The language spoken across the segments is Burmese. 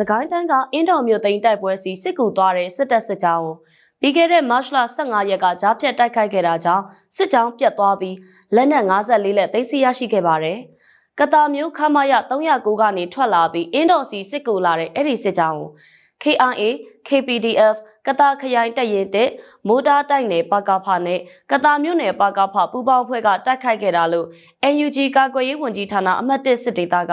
စကိုင်းတိုင်းကအင်းတော်မြို့သိမ်းတိုက်ပွဲစီစစ်ကူသွားတဲ့စစ်တပ်စစ်ကြောင်းကိုပြီးခဲ့တဲ့မတ်လ15ရက်ကကြားဖြတ်တိုက်ခိုက်ခဲ့တာကြောင့်စစ်ကြောင်းပြတ်သွားပြီးလက်နက်54လက်သိမ်းဆည်းရရှိခဲ့ပါတယ်။ကတာမျိုးခမရ309ကနေထွက်လာပြီးအင်းတော်စီစစ်ကူလာတဲ့အဲ့ဒီစစ်ကြောင်းကို KRA KPDF ကတာခရိုင်တပ်ရင်တဲ့မိုးတားတိုက်နယ်ပကဖနဲ့ကတာမြို့နယ်ပကဖပူပေါင်းဖွဲ့ကတိုက်ခိုက်ခဲ့တာလို့ NUG ကာကွယ်ရေးဝန်ကြီးဌာနအမှတ်1စစ်ဒေသက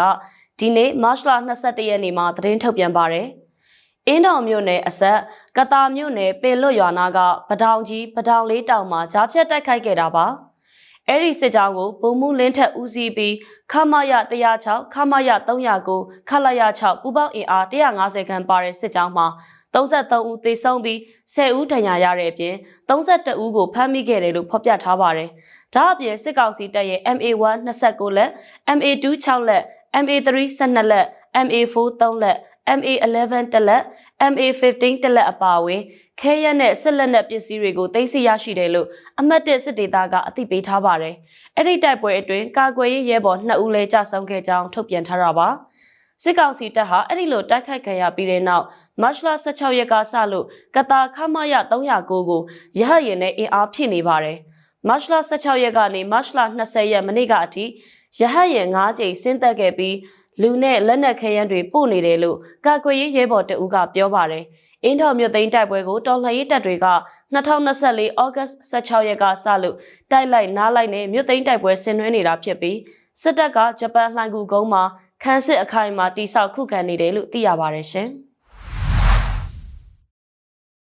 ဒီနေ့မတ်လ22ရက်နေ့မှာသတင်းထုတ်ပြန်ပါတယ်။အင်းတော်မြို့နယ်အဆက်ကတာမြို့နယ်ပေလွတ်ရွာနာကပဒေါင်ကြီးပဒေါင်လေးတောင်မှာကြားဖြတ်တိုက်ခိုက်ခဲ့တာပါ။အဲ့ဒီစစ်ကြောင်းကိုဗုံမှုလင်းထက်ဦးစီးပြီးခမရ106ခမရ309ခလရ6ပူပေါင်းအင်အား150ခန်းပါတဲ့စစ်ကြောင်းမှာ33ဦးသေဆုံးပြီး10ဦးဒဏ်ရာရတဲ့အပြင်32ဦးကိုဖမ်းမိခဲ့တယ်လို့ဖော်ပြထားပါတယ်။ဒါအပြင်စစ်ကောင်စီတပ်ရဲ့ MA1 29လက် MA2 6လက် MA3 12လက် MA4 3လက် MA11 တစ်လက် MA15 တစ်လက်အပါအဝင်ခဲရက်နဲ့စစ်လက်နက်ပစ္စည်းတွေကိုသိမ်းဆည်းရရှိတယ်လို့အမှတ်1စစ်ဒေသကအသိပေးထားပါတယ်။အဲ့ဒီတိုက်ပွဲအတွင်းကာကွယ်ရေးရဲဘော်2ဦးလည်းကြာဆုံးခဲ့ကြောင်းထုတ်ပြန်ထားတာပါ။စစ်ကောင်စီတပ်ဟာအဲ့ဒီလိုတိုက်ခိုက်ခံရပြီးတဲ့နောက်မတ်လ16ရက်ကစလို့ကတာခမရ309ကိုရဟရင်နဲ့အင်အားဖြည့်နေပါတယ်။မတ်လ16ရက်ကနေမတ်လ20ရက်မနေ့ကအထိရဟရင်9ကြိမ်ဆင်းသက်ခဲ့ပြီးလူနဲ့လက်နက်ခဲယမ်းတွေပို့နေတယ်လို့ကာကွယ်ရေးရဲဘော်တအူးကပြောပါတယ်။အင်းတော်မြို့သိမ်းတိုက်ပွဲကိုတော်လှန်ရေးတပ်တွေက2024ဩဂတ်16ရက်ကစလို့တိုက်လိုက်နားလိုက်နဲ့မြို့သိမ်းတိုက်ပွဲဆင်နွှဲနေတာဖြစ်ပြီးစစ်တပ်ကဂျပန်လှိုင်ကူကုန်းမှာခန်းစစ်အခိုင်အမာတိစောက်ခုခံနေတယ်လို့သိရပါတယ်ရှင်။